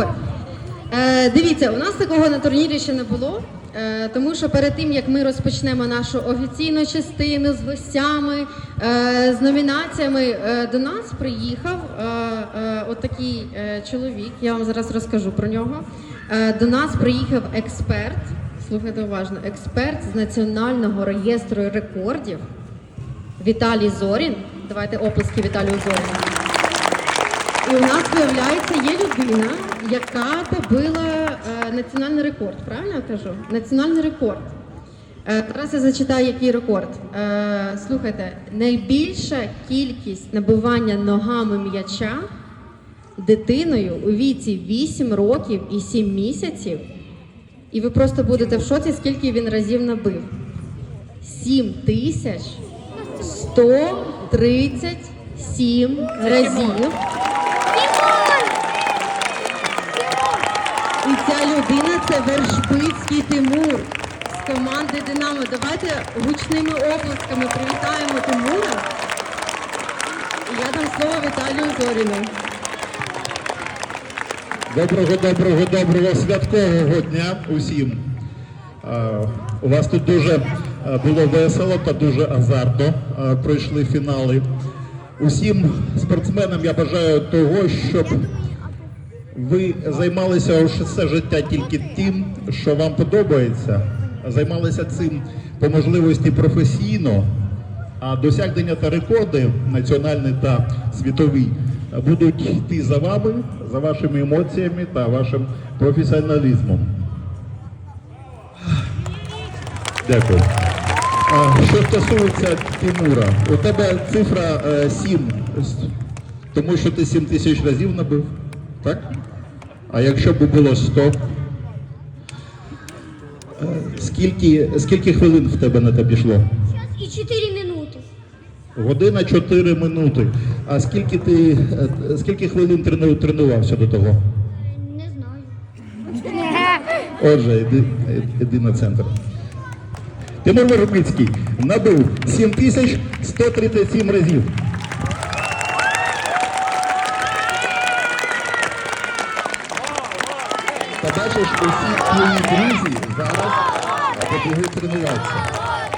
Е, дивіться, у нас такого на турнірі ще не було. е, Тому що перед тим як ми розпочнемо нашу офіційну частину з гостями, е, з номінаціями, е, до нас приїхав е, е, отакий е, чоловік. Я вам зараз розкажу про нього. Е, До нас приїхав експерт. Слухайте уважно, експерт з національного реєстру рекордів Віталій Зорін. Давайте оплески Віталію Зоріну. І у нас, виявляється, є людина, яка побила е, національний рекорд. Правильно я кажу? Національний рекорд. Е, зараз я зачитаю, який рекорд. Е, слухайте, найбільша кількість набивання ногами м'яча дитиною у віці 8 років і 7 місяців. І ви просто будете в шоці, скільки він разів набив. 7 тисяч 137 разів. І ця людина це Вершбицький Тимур з команди Динамо. Давайте гучними оплесками привітаємо Тимура. І я дам слово Віталію Зоріну. Доброго, доброго, доброго святкового дня усім. Е, У вас тут дуже е, було весело та дуже азартно е, пройшли фінали. Усім спортсменам я бажаю того, щоб ви займалися все життя тільки тим, що вам подобається, займалися цим по можливості професійно, а досягнення та рекорди національні та світові будуть йти за вами, за вашими емоціями та вашим професіоналізмом. Дякую. Що стосується Тимура, у тебе цифра 7, тому що ти 7 тисяч разів набив, так? А якщо б було 100? Е, Скільки, скільки хвилин в тебе на те пішло? и 4 минуты. Година 4 минути. А скільки ти е, скільки хвилин трену- тренувався до того? Не знаю. Отже, йди, йди на центр. Тимур Вербицький набив 7137 разів. Побачиш, усі твої друзі зараз побігли тренуватися.